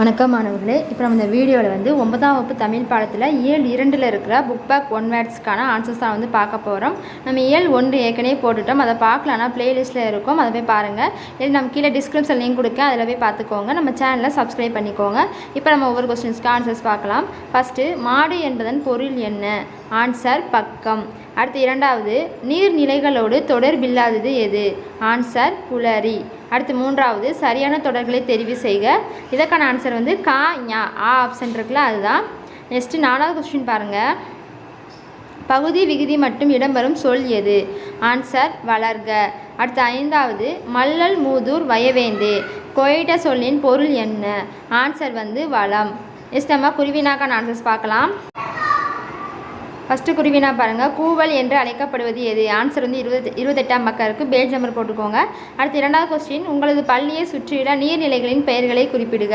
வணக்கம் மாணவர்களே. இப்போ நம்ம இந்த வீடியோவில் வந்து ஒன்பதாம் வகுப்பு தமிழ் பாடத்தில் இயல் இரண்டில் இருக்கிற புக் பேக் ஒன் வேர்ட்ஸ்க்கான ஆன்சர்ஸ் தான் வந்து பார்க்க போகிறோம் நம்ம இயல் ஒன்று ஏற்கனவே போட்டுட்டோம். அதை பார்க்கலன்னா ப்ளேலிஸ்ட்டில் இருக்கும். அதை போய் பாருங்கள் இல்லை நம்ம கீழே டிஸ்கிரிப்ஷன் லிங்க் கொடுக்க. அதில் போய் பார்த்துக்கோங்க. நம்ம சேனலை சப்ஸ்கிரைப் பண்ணிக்கோங்க. இப்போ நம்ம ஒவ்வொரு கொஸ்டின்ஸ்க்கு ஆன்சர்ஸ் பார்க்கலாம். ஃபஸ்ட்டு மாடு என்பதன் பொருள் என்ன? ஆன்சர் பக்கம். அடுத்து இரண்டாவது நீர்நிலைகளோடு தொடர்பில்லாதது எது? ஆன்சர் புலரி அடுத்து மூன்றாவது சரியான தொடர்களை தெரிவு செய்க. இதற்கான ஆன்சர் வந்து கா ஞா ஆ ஆப்ஷன் இருக்குல்ல அதுதான். நெக்ஸ்ட்டு நாலாவது கொஸ்டின் பாருங்கள் பகுதி விகுதி மட்டும் இடம்பெறும் சொல் எது? ஆன்சர் வளர்க. அடுத்து ஐந்தாவது மல்லல் மூதூர் வயவேந்தே. கொயிட்ட சொல்லின் பொருள் என்ன? ஆன்சர் வந்து வளம். நெக்ஸ்ட் நம்ம குருவினாக்கான ஆன்சர்ஸ் பார்க்கலாம். ஃபஸ்ட்டு குருவினா பாருங்கள் கூவல் என்று அழைக்கப்படுவது எது? ஆன்சர் வந்து இருபது இருபத்தெட்டாம் பக்கம் இருக்குது பேஜ் நம்பர் போட்டுக்கோங்க அடுத்து இரண்டாவது கொஸ்டின் உங்களது பள்ளியை சுற்றியுள்ள நீர்நிலைகளின் பெயர்களை குறிப்பிடுக.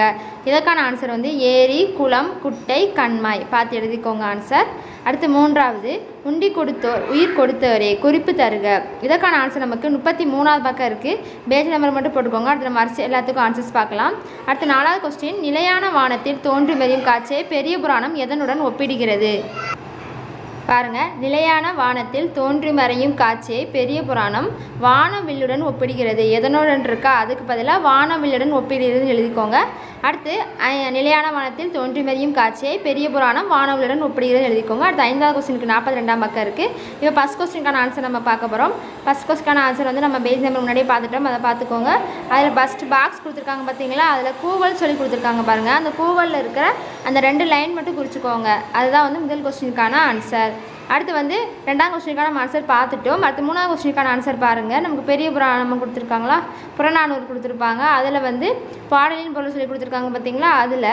இதற்கான ஆன்சர் வந்து ஏரி குளம் குட்டை கண்மாய். பார்த்து எழுதிக்கோங்க ஆன்சர் அடுத்து மூன்றாவது உண்டி கொடுத்தோர் உயிர் கொடுத்தவரே குறிப்பு தருக. இதற்கான ஆன்சர் நமக்கு முப்பத்தி மூணாவது பக்கம் இருக்குது பேஜ் நம்பர் மட்டும் போட்டுக்கோங்க அடுத்து நம்ம அரிசி எல்லாத்துக்கும் ஆன்சர்ஸ் பார்க்கலாம். அடுத்து நாலாவது கொஸ்டின் நிலையான வானத்தில் தோன்றி மெரியும் காட்சியை பெரிய புராணம் எதனுடன் ஒப்பிடுகிறது? பாருங்க நிலையான வானத்தில் தோன்றி மறையும் காட்சியை பெரிய புராணம் வானவில்லுடன் ஒப்பிடுகிறது. எதனுடன் இருக்கா அதுக்கு பதிலாக வானவில்லுடன் ஒப்பிடுகிறதுன்னு எழுதிக்கோங்க. அடுத்து நிலையான வானத்தில் தோன்றி மறையும் காட்சியை பெரிய புராணம் வானவில்லுடன் ஒப்பிடுகிறதுன்னு எழுதிக்கோங்க. அடுத்து ஐந்தாவது கொஸ்டினுக்கு நாற்பத்தி ரெண்டாம் பக்கம் இருக்குது இப்போ ஃபஸ்ட் கொஸ்டினுக்கான ஆன்சர் நம்ம பார்க்க போகிறோம் ஃபஸ்ட் கொஸ்டினுக்கான ஆன்சர் வந்து நம்ம பேஜ் நம்பர் முன்னாடியே பார்த்துட்டோம். அதை பார்த்துக்கோங்க. அதில் ஃபஸ்ட் பாக்ஸ் கொடுத்துருக்காங்க பார்த்தீங்களா? அதில் கூவல் சொல்லி கொடுத்துருக்காங்க பாருங்கள் அந்த கூவலில் இருக்கிற அந்த ரெண்டு லைன் மட்டும் குறிச்சிக்கோங்க. அதுதான் வந்து முதல் கொஸ்டினுக்கான ஆன்சர் அடுத்து வந்து ரெண்டாம் கொஸ்டினுக்கான ஆன்சர் பார்த்துட்டோம். அடுத்து மூணாவது கொஸ்டினுக்கான ஆன்சர் பாருங்கள் நமக்கு பெரிய புராணம் கொடுத்துருக்காங்களா? புறநானூறு கொடுத்துருப்பாங்க. அதில் வந்து பாடலின் பொருள் சொல்லி கொடுத்துருக்காங்க பார்த்தீங்களா அதில்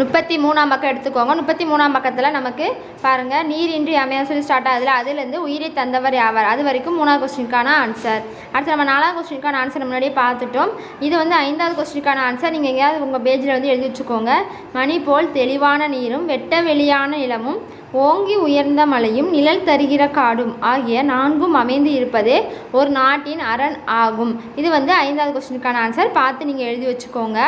முப்பத்தி மூணாம் பக்கம் எடுத்துக்கோங்க. முப்பத்தி மூணாம் பக்கத்தில் நமக்கு பாருங்கள் நீரின்றி அமையா சொல்லி ஸ்டார்ட் ஆகுதுல. அதுலேருந்து உயிரை தந்தவர் யாவார்? அது வரைக்கும் மூணாவது கொஸ்டினுக்கான ஆன்சர் அடுத்து நம்ம நாலாவது கொஸ்டினுக்கான ஆன்சர் முன்னாடியே பார்த்துட்டோம். இது வந்து ஐந்தாவது கொஸ்டினுக்கான ஆன்சர் நீங்கள் எங்கேயாவது உங்கள் பேஜில் வந்து எழுதி வச்சுக்கோங்க. மணி போல் தெளிவான நீரும் வெட்ட வெளியான நிலமும் ஓங்கி உயர்ந்த மலையும் நிழல் தருகிற காடும் ஆகிய நான்கும் அமைந்து இருப்பதே ஒரு நாட்டின் அரண் ஆகும். இது வந்து ஐந்தாவது கொஸ்டினுக்கான ஆன்சர் பார்த்து நீங்கள் எழுதி வச்சுக்கோங்க.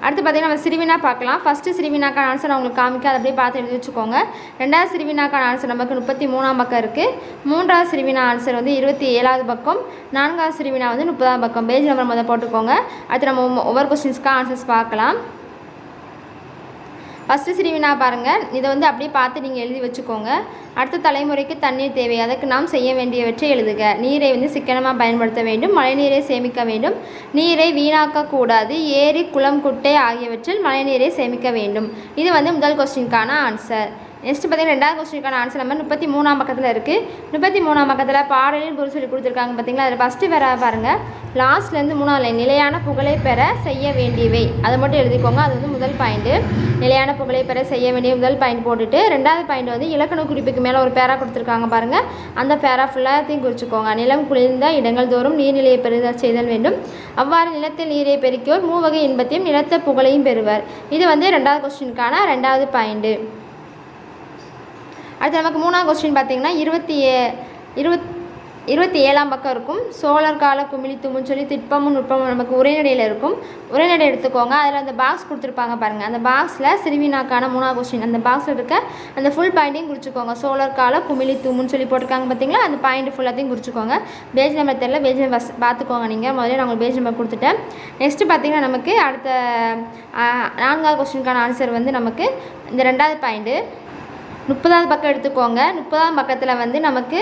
அடுத்து பார்த்தீங்கன்னா நம்ம சிறுவினா பார்க்கலாம். ஃபஸ்ட்டு சிறுவினாக்கான ஆன்சர் நான் உங்களுக்கு காமிக்க அதை அப்படியே பார்த்து எழுதி வச்சுக்கோங்க. ரெண்டாவது சிறுவினாக்கான ஆன்சர் நமக்கு முப்பத்தி மூணாம் பக்கம் இருக்குது மூன்றாவது சிறுவினா ஆன்சர் வந்து இருபத்தி ஏழாவது பக்கம். நான்காவது சிறுவினா வந்து முப்பதாம் பக்கம். பேஜ் நம்பர் முதல் போட்டுக்கோங்க. அடுத்து நம்ம ஒவ்வொ- ஒவ்வொரு கொஸ்டின்ஸ்க்காக ஆன்சர்ஸ் பார்க்கலாம். ஃபஸ்ட்டு சிறுவினா பாருங்கள் இதை வந்து அப்படியே பார்த்து நீங்கள் எழுதி வச்சுக்கோங்க. அடுத்த தலைமுறைக்கு தண்ணீர் தேவை. அதற்கு நாம் செய்ய வேண்டியவற்றை எழுதுக. நீரை வந்து சிக்கனமாக பயன்படுத்த வேண்டும். மழைநீரை சேமிக்க வேண்டும். நீரை வீணாக்கக்கூடாது. ஏரி குளம் குட்டை ஆகியவற்றில் மழைநீரை சேமிக்க வேண்டும். இது வந்து முதல் கொஸ்டினுக்கான ஆன்சர் நெக்ஸ்ட் பார்த்தீங்கன்னா ரெண்டாவது கொஸ்டினுக்கான ஆன்சர் நம்பர் முப்பத்தி மூணாம் பக்கத்தில் இருக்குது முப்பத்தி மூணாம் பக்கத்தில் பாடலில் பொருள் சொல்லி கொடுத்துருக்காங்க பார்த்தீங்களா? அதில் ஃபஸ்ட்டு வேற பாருங்கள் லாஸ்ட்லேருந்து மூணாவது லைன் நிலையான புகழை பெற செய்ய வேண்டியவை. அதை மட்டும் எழுதிக்கோங்க. அது வந்து முதல் பாயிண்ட்டு நிலையான புகழை பெற செய்ய வேண்டிய முதல் பாயிண்ட் போட்டுட்டு ரெண்டாவது பாயிண்ட் வந்து இலக்கண குறிப்புக்கு மேலே ஒரு பேரா கொடுத்துருக்காங்க பாருங்கள் அந்த பேரா ஃபுல்லாத்தையும் குறிச்சிக்கோங்க. நிலம் குளிர்ந்த இடங்கள் தோறும் நீர்நிலையை பெறுத செய்தல் வேண்டும். அவ்வாறு நிலத்தில் நீரை பெருக்கியோர் மூவகை இன்பத்தையும் நிலத்த புகழையும் பெறுவர். இது வந்து ரெண்டாவது கொஸ்டினுக்கான ரெண்டாவது பாயிண்ட்டு அடுத்து நமக்கு மூணாவது கொஸ்டின் பார்த்தீங்கன்னா இருபத்தி ஏ இருபத் இருபத்தி ஏழாம் பக்கம் இருக்கும். சோழர் கால குமிழி தும்முன்னு சொல்லி திட்பமும் நுட்பமும் நமக்கு உரைநடையில் இருக்கும். உரைநடை எடுத்துக்கோங்க. அதில் அந்த பாக்ஸ் கொடுத்துருப்பாங்க பாருங்கள் அந்த பாக்ஸில் சிறுவினாக்கான மூணாவது கொஸ்டின் அந்த பாக்ஸில் இருக்க அந்த ஃபுல் பாயிண்ட்டையும் குறிச்சிக்கோங்க. சோழர் கால குமிழி தும்முன்னு சொல்லி போட்டிருக்காங்க பார்த்தீங்களா? அந்த பாயிண்ட் ஃபுல்லாத்தையும் குறிச்சிக்கோங்க. பேஜ் நம்பர் தெரியல. பேஜ் நம்பர் பார்த்துக்கோங்க நீங்கள் முதல்ல நான் உங்களுக்கு பேஜ் நம்பர் கொடுத்துட்டேன். நெக்ஸ்ட்டு பார்த்தீங்கன்னா நமக்கு அடுத்த நான்காவது கொஸ்டினுக்கான ஆன்சர் வந்து நமக்கு இந்த ரெண்டாவது பாயிண்ட்டு முப்பதாவது பக்கம் எடுத்துக்கோங்க. முப்பதாவது பக்கத்தில் வந்து நமக்கு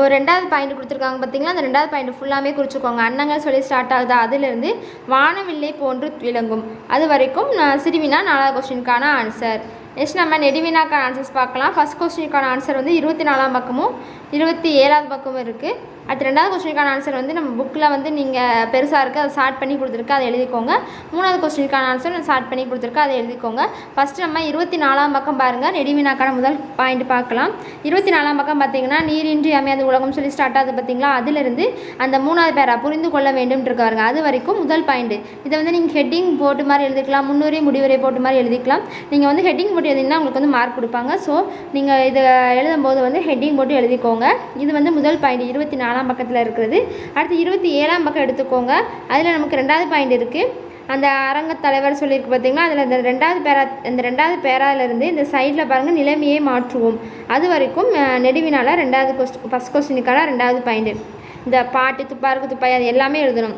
ஒரு ரெண்டாவது பாயிண்ட் கொடுத்துருக்காங்க பார்த்தீங்களா அந்த ரெண்டாவது பாயிண்ட் ஃபுல்லாமே குறிச்சிக்கோங்க. அன்னங்கள் சொல்லி ஸ்டார்ட் ஆகுது. அதுலேருந்து வானவில்லை போன்று விளங்கும். அது வரைக்கும் நான் சிறுவினா நாலாவது கொஸ்டினுக்கான ஆன்சர் நெக்ஸ்ட் நம்ம நெடுவினாக்கான ஆன்சர்ஸ் பார்க்கலாம். ஃபஸ்ட் கொஸ்டினுக்கான ஆன்சர் வந்து இருபத்தி நாலாம் பக்கமும் இருபத்தி ஏழாவது பக்கமும் இருக்குது அடுத்து ரெண்டாவது கொஸ்டினுக்கான ஆன்சர் வந்து நம்ம புக்கில் வந்து நீங்கள் பெருசாக இருக்குது அதை ஷார்ட் பண்ணி கொடுத்துருக்கு அதை எழுதிக்கோங்க. மூணாவது கொஸ்டினுக்கான ஆன்சர் நான் ஷார்ட் பண்ணி கொடுத்துருக்கு அதை எழுதிக்கோங்க. ஃபஸ்ட்டு நம்ம இருபத்தி நாலாம் பக்கம் பாருங்கள் நெடுவினாக்கான முதல் பாயிண்ட் பார்க்கலாம். இருபத்தி நாலாம் பக்கம் பார்த்தீங்கன்னா நீரின்றி அமையாத உலகம் சொல்லி ஸ்டார்ட் ஆகுது பார்த்தீங்களா? அதிலிருந்து அந்த மூணாவது பேரா புரிந்து கொள்ள வேண்டும் இருக்கு பாருங்க. அது வரைக்கும் முதல் பாயிண்ட் இதை வந்து நீங்கள் ஹெட்டிங் போட்டு மாதிரி எழுதிக்கலாம் முன்னுரை முடிவுரை போட்டு மாதிரி எழுதிக்கலாம். நீங்கள் வந்து ஹெட்டிங் போட்டு உங்களுக்கு வந்து மார்க் கொடுப்பாங்க. ஸோ நீங்கள் இதை எழுதும்போது வந்து ஹெட்டிங் போட்டு எழுதிக்கோங்க. இது வந்து முதல் பாயிண்ட் இருபத்தி நாலாம் பக்கத்தில் இருக்கிறது. அடுத்து இருபத்தி ஏழாம் பக்கம் எடுத்துக்கோங்க. அதில் நமக்கு ரெண்டாவது பாயிண்ட் இருக்குது அந்த அரங்கத் தலைவர் சொல்லியிருக்கு பார்த்தீங்களா அதில் இந்த ரெண்டாவது பேரா இந்த ரெண்டாவது பேராலேருந்து இந்த சைடில் பாருங்கள் நிலைமையை மாற்றுவோம். அது வரைக்கும் நெடுவினால் ரெண்டாவது கொஸ்ட் ஃபஸ்ட் கொஸ்டினுக்கான ரெண்டாவது பாயிண்ட் இந்த பாட்டு துப்பாருக்கு துப்பாய் அது எல்லாமே எழுதணும்.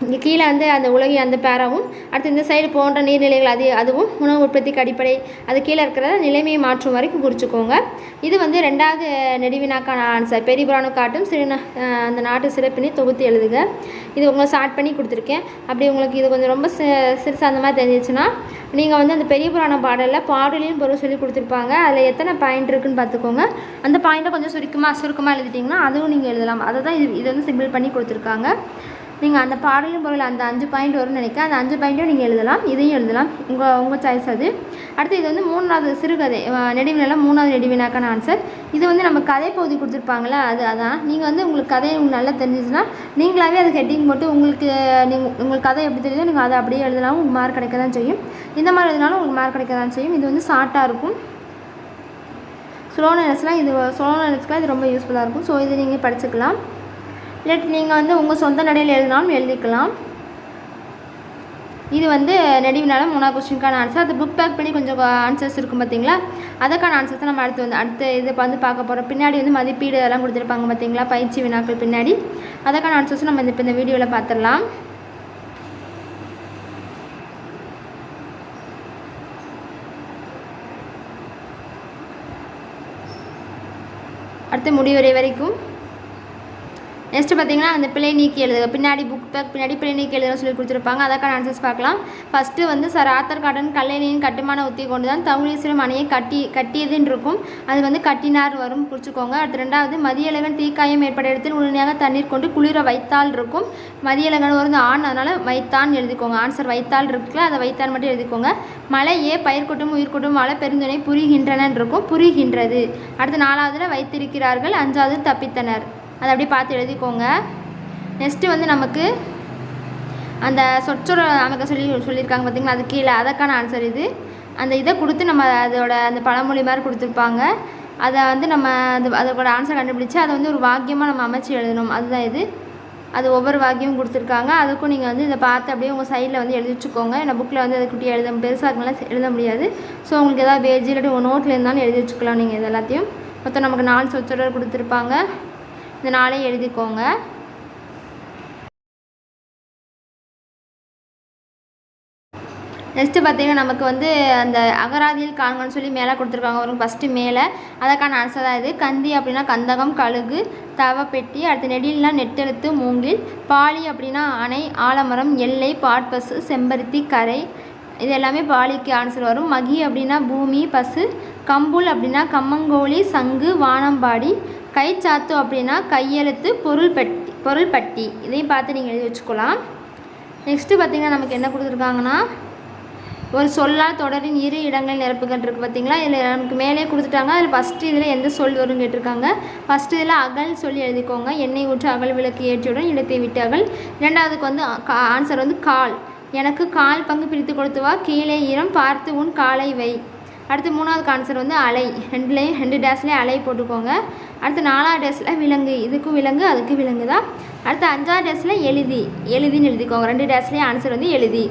இங்கே கீழே வந்து அந்த உலகி அந்த பேராவும் அடுத்து இந்த சைடு போன்ற நீர்நிலைகள் அது அதுவும் உணவு உற்பத்திக்கு அடிப்படை. அது கீழே இருக்கிறத நிலைமையை மாற்றும் வரைக்கும் குறிச்சிக்கோங்க. இது வந்து ரெண்டாவது நெடுவினாக்கான ஆன்சர் பெரியபுராண காட்டும் சிறு நா- அந்த நாட்டு சிறப்பினை தொகுத்து எழுதுக. இது உங்களை ஸ்டார்ட் பண்ணி கொடுத்துருக்கேன். அப்படி உங்களுக்கு இது கொஞ்சம் ரொம்ப சிறுசாக அந்த மாதிரி தெரிஞ்சிச்சுன்னா நீங்கள் வந்து அந்த பெரிய புராணம் பாடலில் பாடலையும் பொருள் சொல்லி கொடுத்துருப்பாங்க. அதில் எத்தனை பாயிண்ட் இருக்குன்னு பார்த்துக்கோங்க. அந்த பாயிண்ட்டை கொஞ்சம் சுருக்கமாக சுருக்கமாக எழுதிட்டிங்கன்னா அதுவும் நீங்கள் எழுதலாம். அதை தான் இது இது வந்து சிம்பிள் பண்ணி கொடுத்துருக்காங்க. நீங்கள் அந்த பாடலும் பொருள் அந்த அஞ்சு பாயிண்ட் வரும்னு நினைக்கிறேன் அந்த அஞ்சு பாயிண்ட்டையும் நீங்கள் எழுதலாம் இதையும் எழுதலாம். உங்கள் உங்கள் சாய்ஸ் அது. அடுத்து இது வந்து மூணாவது சிறுகதை நெடுவினெல்லாம் மூணாவது நெடுவினாக்கான ஆன்சர் இது வந்து நம்ம கதை பகுதி கொடுத்துருப்பாங்களே அது அதான். நீங்கள் வந்து உங்களுக்கு கதை உங்களுக்கு நல்லா தெரிஞ்சிச்சுன்னா நீங்களாவே அது ஹெட்டிங் போட்டு உங்களுக்கு நீங்கள் உங்களுக்கு கதை எப்படி தெரியுதோ நீங்கள் அதை அப்படியே எழுதினாலும் உங்களுக்கு மார்க் கிடைக்க தான் செய்யும். இந்த மாதிரி எழுதினாலும் உங்களுக்கு மார்க் கிடைக்க தான் செய்யும். இது வந்து ஷார்ட்டாக இருக்கும். ஸ்லோ நெனஸ்லாம் இது ஸ்லோ நெனஸ்க்குலாம் இது ரொம்ப யூஸ்ஃபுல்லாக இருக்கும். ஸோ இது நீங்கள் படிச்சுக்கலாம். இல்லாட்டி நீங்கள் வந்து உங்கள் சொந்த நடையில் எழுதினாலும் எழுதிக்கலாம். இது வந்து நெடிவினால மூணாவது கொஸ்டினுக்கான ஆன்சர் அது புக் பேக் பண்ணி கொஞ்சம் ஆன்சர்ஸ் இருக்கும் பார்த்தீங்களா அதற்கான ஆன்சர்ஸ் நம்ம அடுத்து வந்து அடுத்த இதை வந்து பார்க்க போகிறோம் பின்னாடி வந்து மதிப்பீடு அதெல்லாம் கொடுத்துருப்பாங்க பார்த்தீங்களா பயிற்சி வினாக்கள் பின்னாடி. அதற்கான ஆன்சர்ஸ் நம்ம இந்த இப்போ இந்த வீடியோவில் பார்த்துடலாம். அடுத்து முடிவுரை வரைக்கும். நெக்ஸ்ட் பார்த்தீங்கன்னா அந்த பிழை நீக்கி எழுதுக. பின்னாடி புக் பேக் பின்னாடி பிள்ளை நீக்கி எழுதுக சொல்லி கொடுத்துருப்பாங்க. அதற்கான ஆன்சர்ஸ் பார்க்கலாம். ஃபஸ்ட்டு வந்து சார் ஆத்தர் காட்டன் கல்லணையின் கட்டுமான உத்தி கொண்டு தான் தமிழீஸ்வரம் அணையை கட்டி கட்டியதுன்னு இருக்கும். அது வந்து கட்டினார் வரும். குறிச்சிக்கோங்க அடுத்து ரெண்டாவது மதியழகன் தீக்காயம் ஏற்பட இடத்தில் உடனடியாக தண்ணீர் கொண்டு குளிர வைத்தால் இருக்கும். மதியழகன் ஒரு ஆண் அதனால் வைத்தான் எழுதிக்கோங்க. ஆன்சர் வைத்தால் இருக்குல்ல அதை வைத்தான் மட்டும் எழுதிக்கோங்க. மலையே பயிர்கூட்டும் உயிர்கூட்டும் மழை பெருந்துணை புரிகின்றன இருக்கும் புரிகின்றது. அடுத்து நாலாவதுல வைத்திருக்கிறார்கள் அஞ்சாவது தப்பித்தனர். அதை அப்படியே பார்த்து எழுதிக்கோங்க. நெக்ஸ்ட்டு வந்து நமக்கு அந்த சொற்றொடர் அமைக்க சொல்லி சொல்லியிருக்காங்க பார்த்தீங்களா? அது கீழே. அதற்கான ஆன்சர் இது. அந்த இதை கொடுத்து நம்ம அதோட அந்த பழமொழி மாதிரி கொடுத்துருப்பாங்க. அதை வந்து நம்ம அது அதோட ஆன்சர் கண்டுபிடிச்சு அதை வந்து ஒரு வாக்கியமாக நம்ம அமைச்சு எழுதணும். அதுதான் இது. அது ஒவ்வொரு வாக்கியமும் கொடுத்துருக்காங்க. அதுக்கும் நீங்கள் வந்து இதை பார்த்து அப்படியே உங்கள் சைடில் வந்து எழுதி வச்சுக்கோங்க. ஏன்னா புக்கில் வந்து அதை குட்டி எழுத பெருசாக இருக்கலாம் எழுத முடியாது. ஸோ உங்களுக்கு ஏதாவது பேஜ் இல்லாட்டி உங்கள் நோட்டில் இருந்தாலும் எழுதி வச்சுக்கலாம் நீங்கள் இது எல்லாத்தையும். மொத்தம் நமக்கு நாலு சொற்றொடர் கொடுத்துருப்பாங்க. இந்த நாளையும் எழுதிக்கோங்க. நெக்ஸ்ட்டு பார்த்தீங்கன்னா நமக்கு வந்து அந்த அகராதியில் காண்கன்னு சொல்லி மேலே கொடுத்துருக்காங்க. வரும் ஃபஸ்ட்டு மேலே. அதற்கான ஆன்சர் தான் இது. கந்தி அப்படின்னா கந்தகம் கழுகு தவப்பெட்டி அடுத்து நெடில்னா நெட்டெழுத்து மூங்கில் பாலி அப்படின்னா அணை ஆலமரம் எல்லை பாட்பசு செம்பருத்தி கரை. இது எல்லாமே பாலிக்கு ஆன்சர் வரும். மகி அப்படின்னா பூமி பசு கம்புல் அப்படின்னா கம்மங்கோழி சங்கு வானம்பாடி கைச்சாத்து அப்படின்னா கையெழுத்து பொருள் பெட்டி பொருள் பட்டி. இதையும் பார்த்து நீங்கள் எழுதி வச்சுக்கலாம். நெக்ஸ்ட்டு பார்த்தீங்கன்னா நமக்கு என்ன கொடுத்துருக்காங்கன்னா ஒரு சொல்லால் தொடரின் இரு இடங்களில் நிரப்புகள் இருக்குது பார்த்தீங்களா? இதில் நமக்கு மேலே கொடுத்துட்டாங்க. அதில் ஃபஸ்ட்டு இதில் எந்த சொல் வரும்னு கேட்டிருக்காங்க. ஃபஸ்ட்டு இதில் அகல் சொல்லி எழுதிக்கோங்க. எண்ணெய் ஊற்று அகல் விளக்கு ஏற்றியுடன் இடத்தை விட்டு அகல். இரண்டாவதுக்கு வந்து ஆன்சர் வந்து கால். எனக்கு கால் பங்கு பிரித்து கொடுத்து வா. கீழே ஈரம் பார்த்து உன் காலை வை. அடுத்து மூணாவது ஆன்சர் வந்து அலை. ரெண்டுலேயும் ரெண்டு டேஸ்லேயும் அலை போட்டுக்கோங்க. அடுத்து நாலாவது டேஸில் விலங்கு. இதுக்கும் விலங்கு அதுக்கு விலங்கு தான். அடுத்து அஞ்சாவது டேஸில் எழுதி. எழுதின்னு எழுதிக்கோங்க. ரெண்டு டேஸ்லேயும் ஆன்சர் வந்து எழுதி.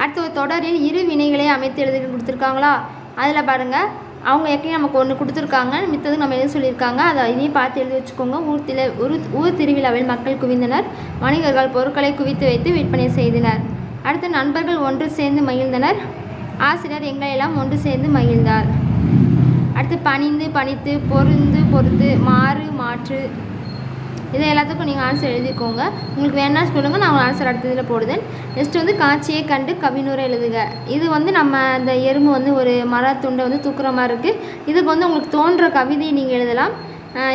அடுத்து ஒரு தொடரில் இரு வினைகளை அமைத்து எழுதி கொடுத்துருக்காங்களா? அதில் பாருங்கள் அவங்க ஏற்கனவே நமக்கு ஒன்று கொடுத்துருக்காங்க. மித்தது நம்ம எதுவும் சொல்லியிருக்காங்க. அதை இதையும் பார்த்து எழுதி வச்சுக்கோங்க. ஊர் தில ஊர் ஊர் திருவிழாவில் மக்கள் குவிந்தனர். வணிகர்கள் பொருட்களை குவித்து வைத்து விற்பனை செய்தனர். அடுத்து நண்பர்கள் ஒன்று சேர்ந்து மகிழ்ந்தனர். ஆசிரியர் எங்களெல்லாம் ஒன்று சேர்ந்து மகிழ்ந்தார். அடுத்து பணிந்து பணித்து பொருந்து பொறுத்து மாறு மாற்று. இதை எல்லாத்துக்கும் நீங்கள் ஆன்சர் எழுதிக்கோங்க. உங்களுக்கு வேணா சொல்லுங்கள் நான் ஆன்சர் அடுத்த இதில் போடுதேன். நெக்ஸ்ட் வந்து காட்சியை கண்டு கவினூரை எழுதுக. இது வந்து நம்ம அந்த எறும்பு வந்து ஒரு மரத்துண்டை வந்து தூக்குற மாதிரி இருக்குது இதுக்கு வந்து உங்களுக்கு தோன்ற கவிதையை நீங்கள் எழுதலாம்.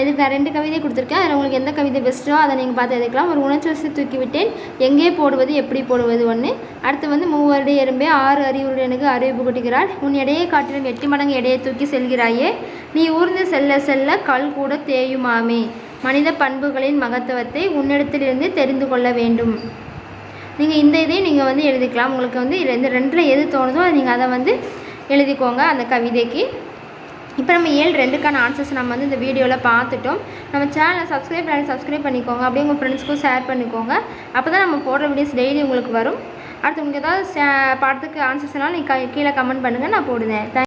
இதுக்கு நான் ரெண்டு கவிதை கொடுத்துருக்கேன். அதில் உங்களுக்கு எந்த கவிதை பெஸ்ட்டோ அதை நீங்கள் பார்த்து எழுதிக்கலாம். ஒரு உணர்ச்சி வசதி தூக்கி விட்டேன். எங்கே போடுவது எப்படி போடுவது ஒன்று அடுத்து வந்து மூவருடைய எறும்பே ஆறு அறிவுடையனுக்கு அறிவிப்பு கொட்டுகிறாள் உன் எடையை காட்டிலும் எட்டு மடங்கு எடையை தூக்கி செல்கிறாயே. நீ ஊர்ந்து செல்ல செல்ல கல் கூட தேயுமாமே. மனித பண்புகளின் மகத்துவத்தை உன்னிடத்திலிருந்து தெரிந்து கொள்ள வேண்டும். நீங்கள் இந்த இதையும் நீங்கள் வந்து எழுதிக்கலாம். உங்களுக்கு வந்து இந்த ரெண்டில் எது தோணுதோ நீங்கள் அதை வந்து எழுதிக்கோங்க அந்த கவிதைக்கு. இப்போ நம்ம ஏழு ரெண்டுக்கான ஆன்சர்ஸ் நம்ம வந்து இந்த வீடியோவில் பார்த்துட்டோம். நம்ம சேனலை சப்ஸ்கிரைப் பண்ணி சப்ஸ்கிரைப் பண்ணிக்கோங்க. அப்படியே உங்கள் ஃப்ரெண்ட்ஸ்க்கும் ஷேர் பண்ணிக்கோங்க. அப்போ தான் நம்ம போடுற வீடியோஸ் டெய்லி உங்களுக்கு வரும். அடுத்து உங்களுக்கு ஏதாவது சே- பாடத்துக்கு ஆன்சர்ஸ்னாலும் நீங்கள் கீழே கமெண்ட் பண்ணுங்கள் நான் போடுவேன் தேங்க்